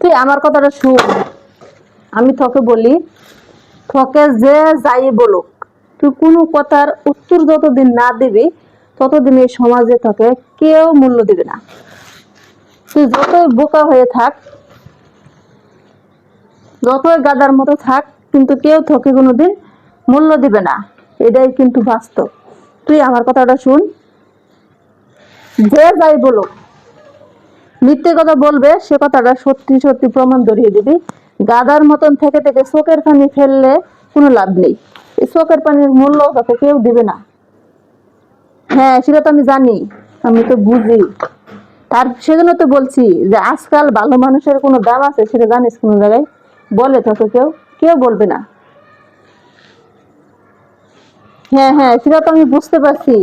তুই আমার কথাটা শুন আমি তোকে বলি, তোকে যে যাই বলুক, তুই কোনো কথার উত্তর যতদিন না দিবি, ততদিন এই সমাজে তোকে কেউ মূল্য দিবে না। তুই যতই বোকা হয়ে থাক, যতই গাদার মতো থাক, কিন্তু কেউ তোকে কোনোদিন মূল্য দিবে না। এটাই কিন্তু বাস্তব। তুই আমার কথাটা শুন। যে যাই বলুক মিথ্যে কথা বলবে, সে কথাটা সত্যি সত্যি প্রমাণ ধরিয়ে দিবি। গাদার মতন থেকে থেকে চোখের পানি ফেললে কোনো লাভ নেই। এই চোখের পানির মূল্য তোকে কেউ দিবে না। হ্যাঁ সেটা তো আমি জানি, আমি তো বুঝি। তার সেজন্য তো বলছি যে আজকাল ভালো মানুষের কোনো দাম আছে, সেটা জানিস কোনো জায়গায়? বলে তোকে কেউ কেউ বলবে না। হ্যাঁ হ্যাঁ সেটা তো আমি বুঝতে পারছি।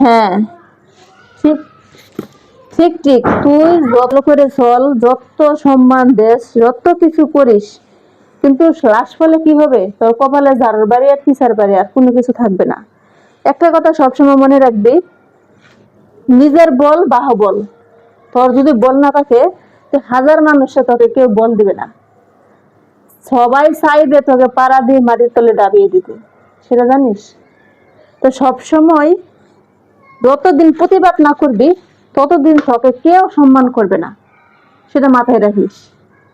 হ্যাঁ ঠিক ঠিক ঠিক। তুই যত করে চল, যত সম্মান দেশ যত কিছু করিস। কিন্তু লাশ ফলে কি হবে? তোর কপালে ঝাড়ুর বাড়ি আর পিসার বাড়ি আর কোনো কিছু থাকবে না। একটা কথা সবসময় মনে রাখবি, নিজের বল বাহ বল তোর যদি বল না থাকে, তো হাজার মানুষে তোকে কেউ বল দিবে না। সবাই চাইবে তোকে পাড়া দিয়ে মাটির তলে দাবিয়ে দিতে। সেটা জানিস? তো সবসময় যতদিন প্রতিবাদ না করবি ততদিন তোকে কেউ সম্মান করবে না। সেটা মাথায় রাখিস।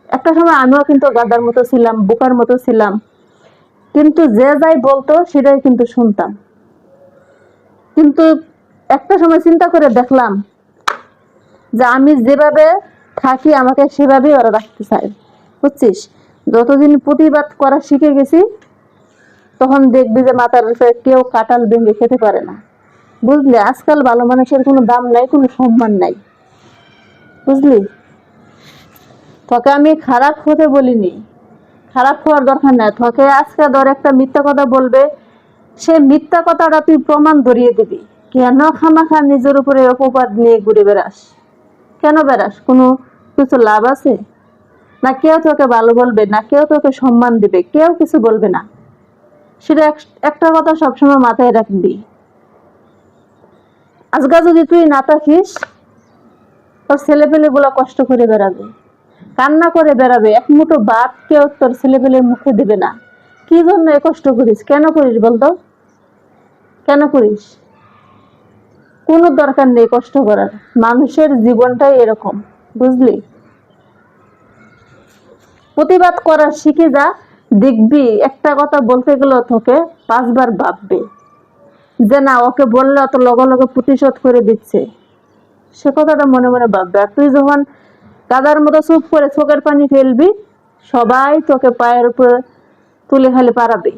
একটা সময় আমিও কিন্তু গাদার মতো ছিলাম, বোকার মতো ছিলাম। কিন্তু যে যাই বলতো, সেটাই কিন্তু শুনতাম। কিন্তু একটা সময় চিন্তা করে দেখলাম যে আমি যেভাবে থাকি, আমাকে সেভাবেই ওরা রাখতে চায়। বুঝছিস? যতদিন প্রতিবাদ করা শিখে গেছি, তখন দেখবি যে মাথার কেউ কাটাল ভেঙে খেতে পারে না। বুঝলি? আজকাল ভালো মানুষের কোনো দাম নাই, কোনো সম্মান নাই। বুঝলি? তোকে আমি খারাপ হতে বলিনি। খারাপ হওয়ার দরকার নাই। তোকে আজকে ধর একটা মিথ্যা কথা বলবে, সে মিথ্যা কথাটা তুই প্রমাণ ধরিয়ে দিবি। কেন খামাখা নিজের উপরে অপবাদ নিয়ে ঘুরে বেড়াস? কেন বেড়াস? কোনো কিছু লাভ আছে? না কেউ তোকে ভালো বলবে, না কেউ তোকে সম্মান দিবে, কেউ কিছু বলবে না। সেটা এক- একটা কথা সবসময় মাথায় রাখবি। আজকা যদি তুই না থাকিস, তোর ছেলে পেলে গুলা কষ্ট করে বেড়াবে। কান্না করে বেড়াবে, এক মুঠো ভাত কেউ তোর ছেলে পেলের মুখে দিবে না। কি জন্য এ কষ্ট করিস? কেন করিস বলতো? কেন করিস? কোনো দরকার নেই কষ্ট করার। মানুষের জীবনটাই এরকম, বুঝলি? প্রতিবাদ করার শিখে যা, দেখবি একটা কথা বলতে গেলে তোকে পাঁচবার ভাববে। যে না, ওকে বললে অত লগে লগে প্রতিশোধ করে দিচ্ছে। সে কথাটা মনে মনে ভাববে। আর তুই যখন দাদার মতো চুপ করে চোখের পানি ফেলবি, সবাই তোকে পায়ের উপরে তুলে খালি পারাবে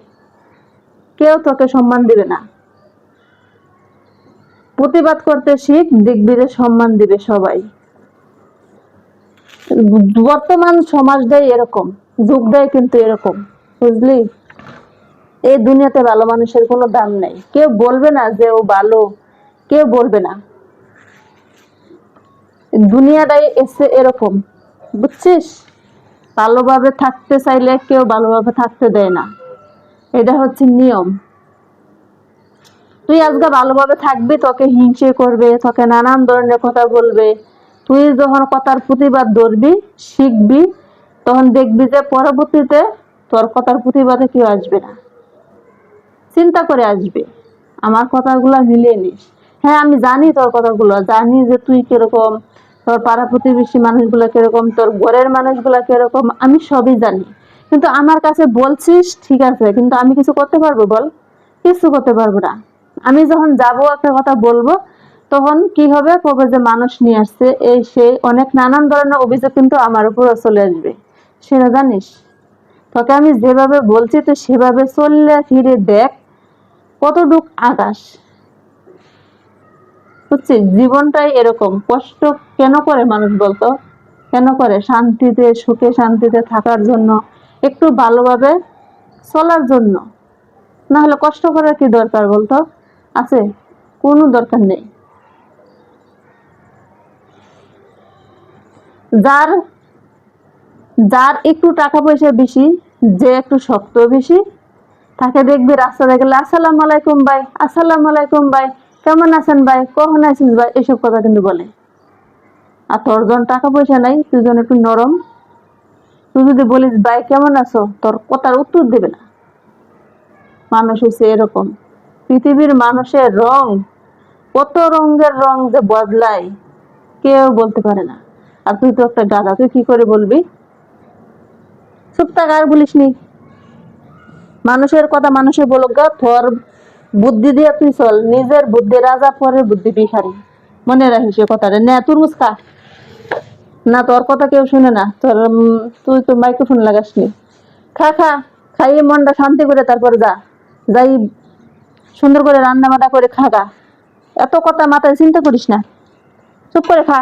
কেউ তোকে সম্মান দিবে না। প্রতিবাদ করতে শিখ যে সম্মান দিবে সবাই। বর্তমান সমাজটাই এরকম, যুগটাই কিন্তু এরকম, বুঝলি? এই দুনিয়াতে ভালো মানুষের কোনো দাম নেই। কেউ বলবে না যে ও ভালো, কেউ বলবে না। দুনিয়াটাই এসে এরকম, বুঝছিস? ভালোভাবে থাকতে চাইলে কেউ ভালোভাবে থাকতে দেয় না। এটা হচ্ছে নিয়ম। তুই আজকে ভালোভাবে থাকবি, তোকে হিংসে করবে, তোকে নানান ধরনের কথা বলবে। তুই যখন কথার প্রতিবাদ ধরবি, শিখবি, তখন দেখবি যে পরবর্তীতে তোর কথার প্রতিবাদে কেউ আসবে না। চিন্তা করে আসবে। আমার কথাগুলো মিলিয়ে নিস। হ্যাঁ আমি জানি তোর কথাগুলো। জানি যে তুই কীরকম, তোর পাড়া প্রতিবেশী মানুষগুলো কীরকম, তোর ঘরের মানুষগুলো কীরকম, আমি সবই জানি। কিন্তু আমার কাছে বলছিস, ঠিক আছে, কিন্তু আমি কিছু করতে পারব বল? কিছু করতে পারব না। আমি যখন যাব, একটা কথা বলব, তখন কি হবে? কবে যে মানুষ নিয়ে আসছে, এই সেই অনেক নানান ধরনের অভিযোগ কিন্তু আমার উপরও চলে আসবে। সেটা জানিস? তোকে আমি যেভাবে বলছি তো সেভাবে চললে ফিরে দেখ। কতটুক আকাশ? বুঝছিস? জীবনটাই এরকম। কষ্ট কেন করে মানুষ বলতো? কেন করে? শান্তিতে, সুখে, শান্তিতে থাকার জন্য, একটু ভালোভাবে চলার জন্য। না হলে কষ্ট করার কি দরকার বলতো? আছে, কোনো দরকার নেই। যার যার একটু টাকা পয়সা বেশি, যে একটু শক্ত বেশি তাকে দেখবি রাস্তাতে গেলে আসসালাম আলাইকুম ভাই, আসসালাম আলাইকুম ভাই, কেমন আছেন ভাই, কখন আছিস ভাই? এসব কথা কিন্তু বলে। আর তোর জন টাকা পয়সা নাই, তুই জন একটু নরম। তুই যদি বলিস, ভাই, কেমন আছো? তোর কথার উত্তর দেবে না। মানুষ হচ্ছে এরকম। পৃথিবীর মানুষের রং, কত রঙের রং যে বদলায়, কেউ বলতে পারে না। আর তুই তো একটা গাধা, তুই কি করে বলবি? থাক, আর বলিস নি। মানুষের কথা মানুষে বলুক, গা তোর বুদ্ধি দিয়ে তুই চল। নিজের বুদ্ধি, রাজা পরের বুদ্ধি বিহারি। মনে রাখিস এ কথাটা। নে তুরমুজ খা না, তোর কথা কেউ শুনে না। তোর তুই তো মাইক্রোফোন লাগাসনি। খা খা। খাইয়ে মনটা শান্তি করে তারপরে যা। যাই, সুন্দর করে রান্না বান্না করে খা এত কথা মাথায় চিন্তা করিস না। চুপ করে খা।